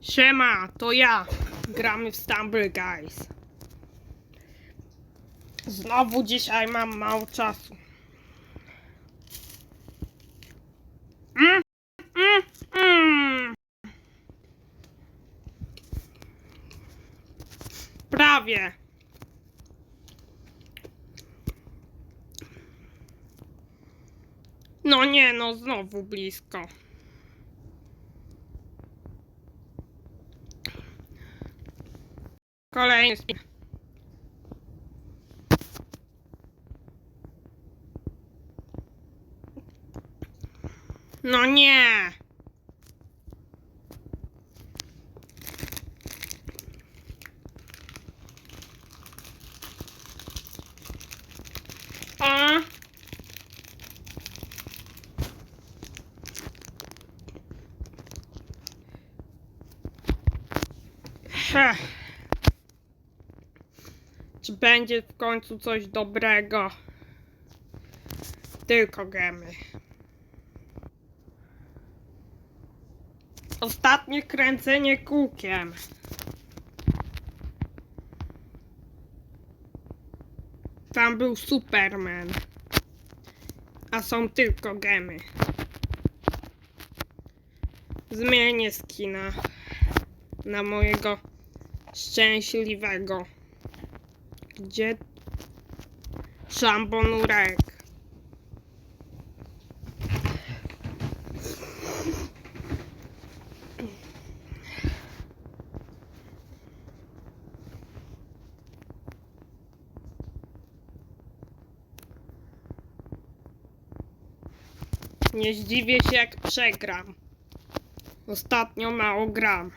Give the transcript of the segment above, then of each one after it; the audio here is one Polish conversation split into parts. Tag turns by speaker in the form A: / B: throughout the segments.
A: Siema, to ja. Gramy w Stumble Guys. Znowu dzisiaj mam mało czasu. Mm, mm, mm. Prawie. No nie, no znowu blisko. Kolejny spin. No nie. A? Heh. Czy będzie w końcu coś dobrego? Tylko gemy. Ostatnie kręcenie kółkiem. Tam był Superman. A są tylko gemy. Zmienię skina na mojego szczęśliwego. Gdzie szambonurek? Nie zdziwię się jak przegram. Ostatnio mało gram.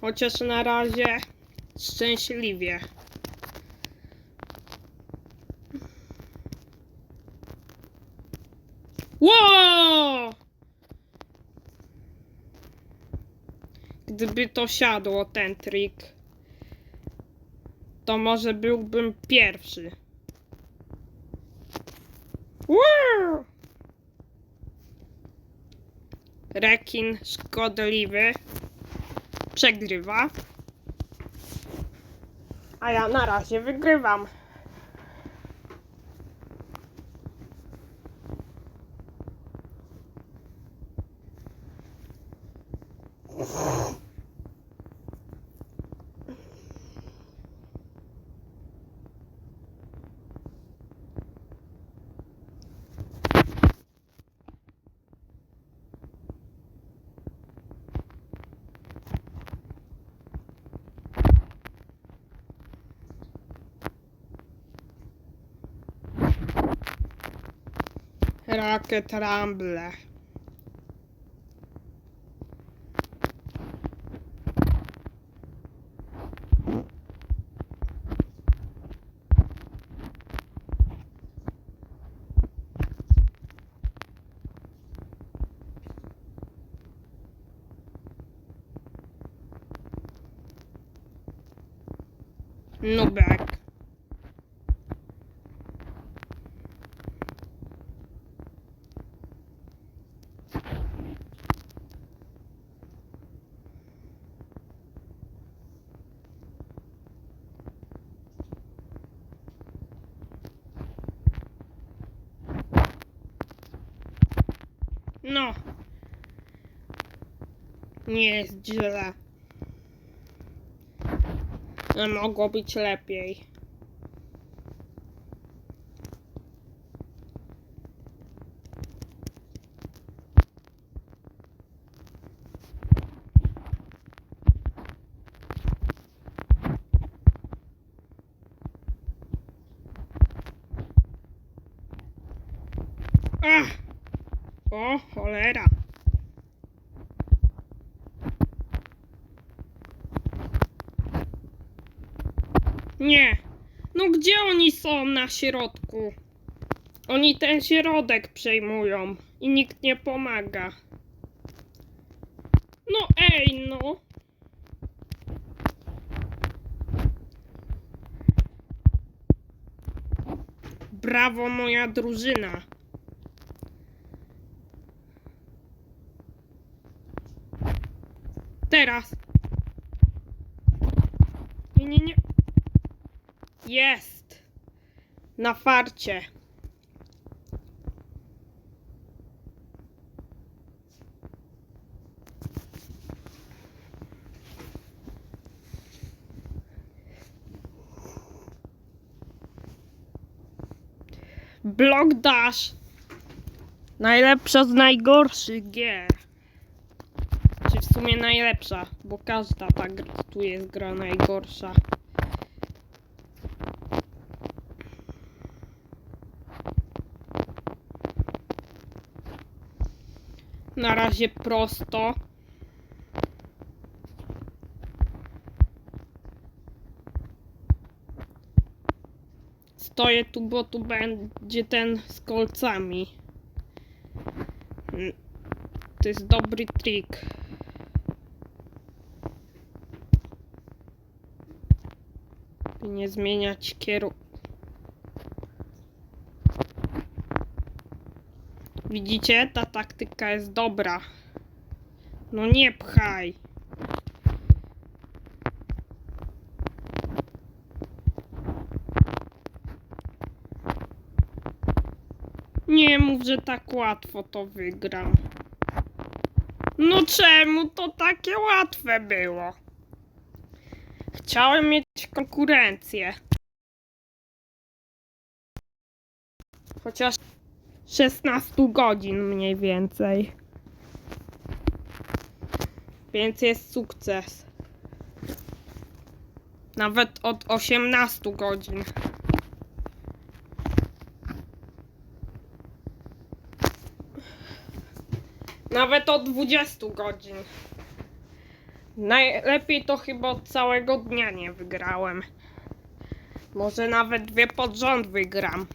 A: Chociaż na razie szczęśliwie. Gdyby to siadło, ten trik, to może byłbym pierwszy. Ło! Rekin szkodliwy przegrywa. A ja na razie wygrywam. Rocket Rumble. Nubek. No. Nie jest źle. Ale mogło być lepiej. O, cholera. Nie. No gdzie oni są na środku? Oni ten środek przejmują i nikt nie pomaga. No ej, no. Brawo, moja drużyna. Teraz. Nie, nie, nie. Jest. Na farcie. Block Dash. Najlepsza z najgorszych gier. Sumie najlepsza, bo każda ta gra, tu jest gra najgorsza. Na razie prosto. Stoję tu, bo tu będzie ten z kolcami. To jest dobry trik. Nie zmieniać kieru. Widzicie? Ta taktyka jest dobra. No nie pchaj. Nie mów, że tak łatwo to wygram. No czemu to takie łatwe było? Chciałem mieć konkurencję. Chociaż 16 godzin mniej więcej. Więc jest sukces. Nawet od 18 godzin. Nawet od 20 godzin. Najlepiej to chyba od całego dnia nie wygrałem. Może nawet dwie pod rząd wygram.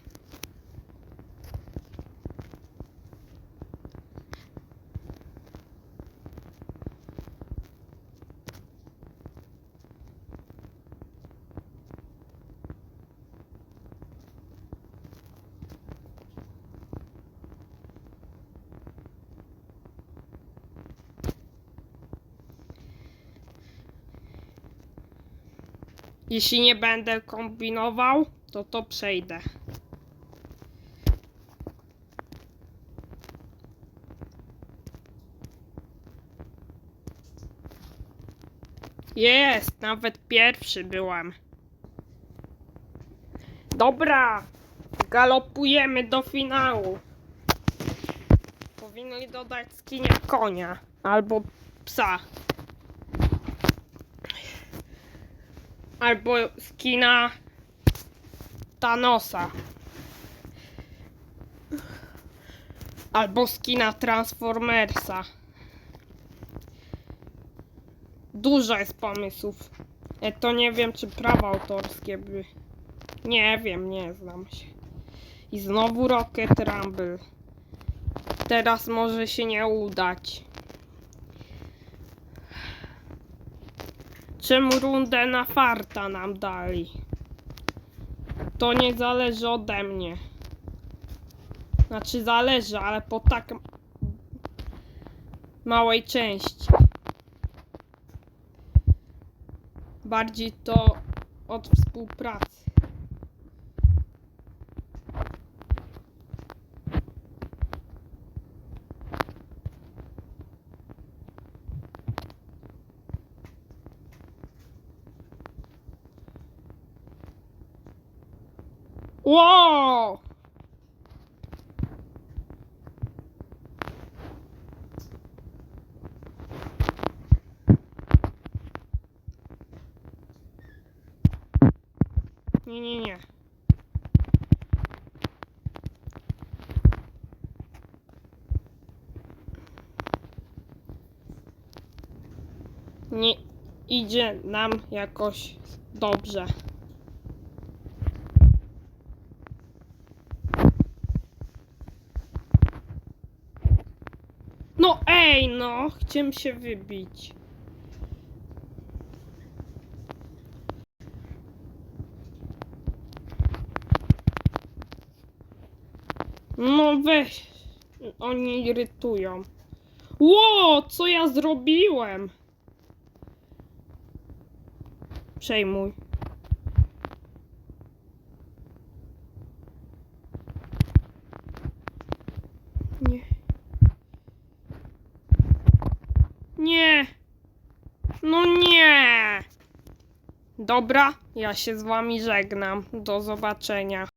A: Jeśli nie będę kombinował, to to przejdę. Jest, nawet pierwszy byłem. Dobra, galopujemy do finału. Powinni dodać skinia konia albo psa. Albo skina Thanosa. Albo skina Transformersa. Dużo jest pomysłów. E, to nie wiem, czy prawa autorskie by... Nie wiem, nie znam się. I znowu Rocket Rumble. Teraz może się nie udać. Czemu rundę na farta nam dali? To nie zależy ode mnie. Znaczy zależy, ale po tak małej części. Bardziej to od współpracy. Wow! Nie, nie, nie. Nie idzie nam jakoś dobrze. No ej, no, chciałem się wybić. No weź. Oni irytują. Ło, co ja zrobiłem? Przejmuj. Nie. Nie. No nie. Dobra, ja się z wami żegnam. Do zobaczenia.